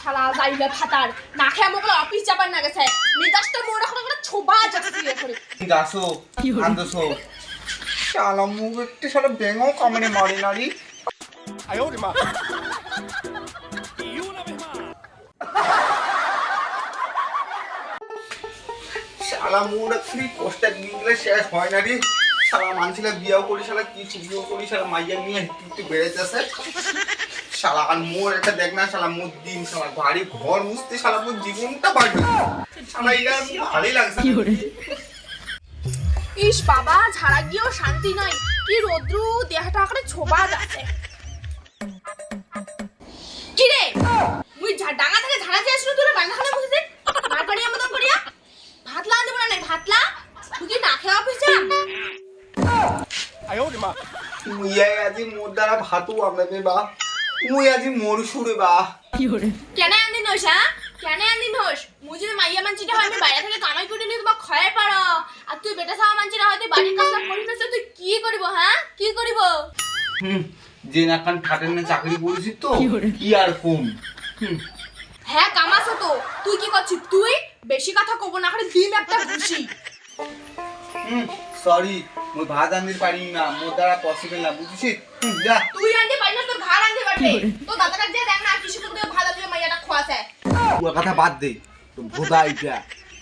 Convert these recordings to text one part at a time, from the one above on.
শালা যাইলে ফাতার না খেয়ে আমাকে অফিস যাবার না গেছে। মেজাজটা মোর এখন একটা ছোবা যাচ্ছে করে। গাছো আন্দোসো শালা মুখ একটু শালা বেঙও কামড়ে মারি নারি। শালা মুখ একটু কষ্টের দিনগুলো শেষ হয় না রে শালা মানছিলা বিয়াও করি শালা কি চুবিও করি শালা মাইয়া নিয়ে একটু শালা আর মোর একটা দেখ না শালা মোর দিন শালা বাড়ি ঘর মুছতে শালা মোর জীবনটা বাড়বে শালা এটা ভালোই লাগছে। ইস বাবা ঝাড়া গিয়েও শান্তি নাই। কি রোদ্রু দেহটা আকারে ছোবা যাচ্ছে। কি রে মুই ডাঙা থেকে ঝাড়া দিয়ে আসলো বান্ধা খানে মার পাড়ি আমাদের করিয়া ভাতলা আনতে পারা নাই ভাতলা? তুই কি না খেয়ে অফিস যা মুই আজি মোর দ্বারা ভাতও আপনাদের বা। মুই আজি মোর সুরে বা। কেন আনদিন হোস হ্যাঁ? কেন আনদিন হোস? মুই যদি মাইয়া মানছিটা হয় আমি বাইরে থেকে কামাই করে নিয়ে তোমার খয়ে পারো আর তুই বেটা সাওয়া মানছিটা হয় তুই বাড়ির কাজ করিস না তুই কি করিব হ্যাঁ? কি করিব? হুম যে না চাকরি করেছিস তো কি আর কম? হ্যাঁ কামাস তো। তুই কি করছিস? তুই বেশি কথা কব না করে ডিম একটা ঘুষি। হুম সরি মুই ভাত আনতে পারি না মোর দ্বারা পসিবল না বুঝছিস যা। তুই আনতে পারিস না তোর ঘর আনতে পারবে তো দাদাটা যে দেখ না কিছু করে ভালো দিয়ে মাইয়াটা খোয়াছে ওর কথা বাদ দে তো ভোদা এটা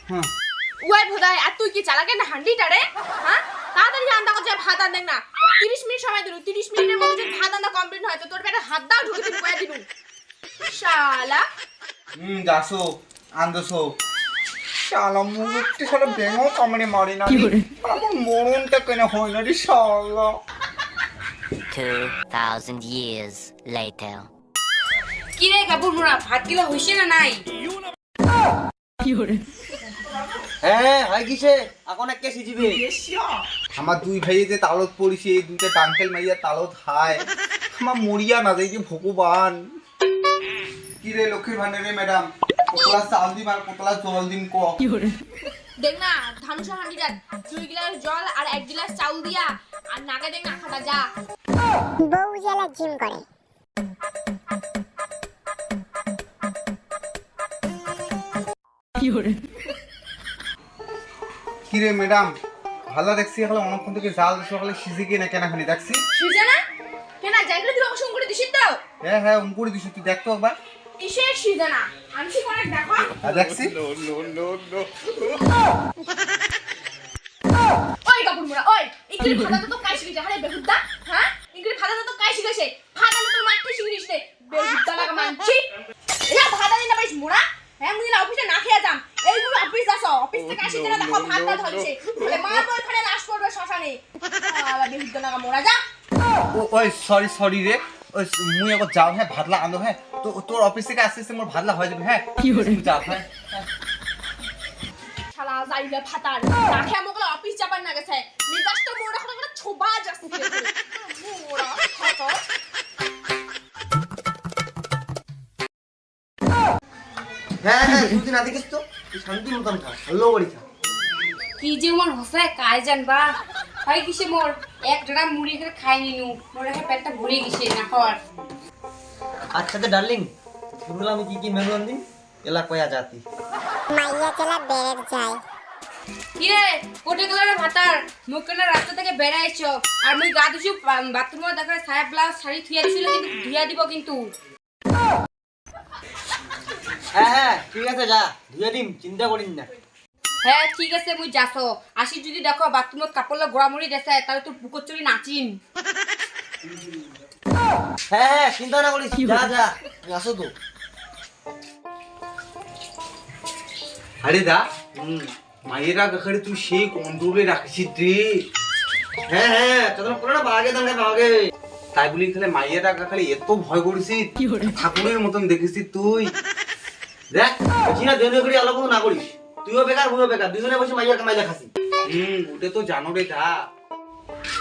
হ্যাঁ ওয়াই ভোদাই আর তুই কি চালাকে না হান্ডিটা রে হ্যাঁ তাড়াতাড়ি রান্না করছে ভাত আন দেখ না। তো তিরিশ মিনিট সময় দিলু তিরিশ মিনিটের মধ্যে যদি ভাত রান্না কমপ্লিট হয় তো তোর পেটে হাত দাও ঢুকে দিলু। শালা। হুম যাসো আন্দোসো। শালা একটু শালা বেঙও কামড়ে মারি না। আমার মরণটা কেন হয় না রে শালা? 2,000 years later. কি রে কাপুর মোরা ভাত গিলা হইছে না নাই? হ্যাঁ হয় কিসে? এখন এক কেসি জিবে আমার দুই ভাই যে তালত পড়িছে এই দুইটা ডাঙ্কেল মাইয়া তালত হায় আমার মরিয়া না যাই যে ভগবান। কি রে লক্ষ্মীর ভান্ডারে ম্যাডাম? কতলা চাল দিম আর কতলা জল দিম ক? দেখ না ধানুষা হান্ডিটা দুই গ্লাস জল আর এক গ্লাস চাউল দিয়া। আর নাকে দেখ না খাতা যা। বউ জ্বালা জিম করে। কি রে ম্যাডাম ভালো দেখছি এখন অনেকক্ষণ থেকে জাল সকালে সিজে গিয়ে না কেনাখানি দেখছি? সিজে না? কেনা জানলে তুই অংশ করে দিছিস তো? হ্যাঁ হ্যাঁ অঙ্কুরি দিছি তুই দেখতো একবার। কিসের সিজে না? আর দেখছি। ওই কাপুর মোড়া ওই। ইংরেজি ফাদাতে তো কাই শিখেছে। আরে বেহুদা হ্যাঁ? ইংরেজি ফাদাতে তো কাই শিখেছে। ফাদাতে তো মাইতে শিখিস নে। বেহুদা লাগা মানছি। এলা ভাদা দিনা পাইছ মোড়া। হ্যাঁ মুই না অফিসে না খেয়ে যাম। এই মুই অফিস যাস অফিস থেকে আসি না দেখো ভাত না ধরছে বলে মা বল খানে লাশ করবে শ্মশানে। আলা বেহুদা লাগা মোড়া যা। ও ওই সরি সরি রে। ওই মুই এখন যাও হ্যাঁ ভাতলা আনো হ্যাঁ। তো তোর অফিস থেকে আসতে আসতে মোর ভাতলা হয়ে যাবে হ্যাঁ? কি যাও হ্যাঁ। শালা যাইলে ফাতার খেয়ে অফিস যাবার না গেছে। মোড়া এখন একটা ছোবা যাচ্ছে। মোড়া ফাতা হ্যাঁ হ্যাঁ তুই না দেখিস তো? তুই শান্তি মতন খা ভালো বাড়ি খা কি যে মোর হসায় কায় জানবা? হয় কিসে মোর। এক ড্রাম মুড়ি করে খাই নিনু। মোর পেটটা ভরে গেছে না খাওয়ার আচ্ছা তো ডার্লিং শুনলাম আমি কি কি মেনু আনদিন এলা কয়া জাতি? মাইয়া চেলা যায় কি রে কোটে ভাতার মুখ না রাস্তা থেকে বেড়াইছো আর মুই গা ধুছি বাথরুমে দেখা সায়া ব্লাউজ শাড়ি থুয়া দিছিল কিন্তু ধুয়া দিব কিন্তু। হ্যাঁ হ্যাঁ ঠিক আছে যা ধুয়ে দিম চিন্তা করিন না। হ্যাঁ ঠিক আছে মুই যাসো। আসি যদি দেখো বাথরুমত কাপড় গোড়ামুড়ি দেছে তাহলে তোর বুকর চুরি নাচিম। হ্যাঁ হ্যাঁ চিন্তা না করিস যা যা আমি আসো তো। আরে দা মায়েরা তুই সেই কন্ট্রোলে রাখিস রে। হ্যাঁ হ্যাঁ তোদের পুরো বাগে দাঙ্গে বাগে তাই বলি খালি মাইয়েরা গাখারে এত ভয় করেছিস ঠাকুরের মতন দেখেছিস তুই। দেখ বলছি না করে আলো না করিস। তুইও বেকার মুইও বেকার দুজনে বসে মাইয়ার কামাই দেখাসি হুম ওটা তো জানো রে দা।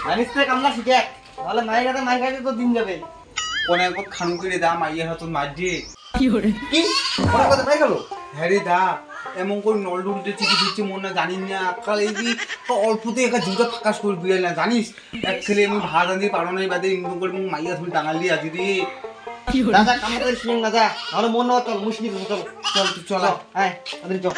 জানিস কামলা শিখে? তাহলে মায়ের কাছে মাই খাইতে তো দিন যাবে। কোন একবার খানু করে দা মাইয়ের হাতত মার দিয়ে। কি ওরা? কথা মাই গেল হ্যাঁ দা এমন করে নল উল্টে চিঠি দিচ্ছে মন না জানি না। কাল এই কি অল্পতে একটা জুতা ফাঁকাস করে বিয়ে না জানিস? এক খেলে আমি ভাত আনতে পারো না বাদে ইনকম করে মুখ মাইয়া তুমি টাঙালি আছি রে। দাদা কাম করে শুনেন দাদা। তাহলে মন না চল মুসলিম চল। চল তুই চলা। হ্যাঁ চল।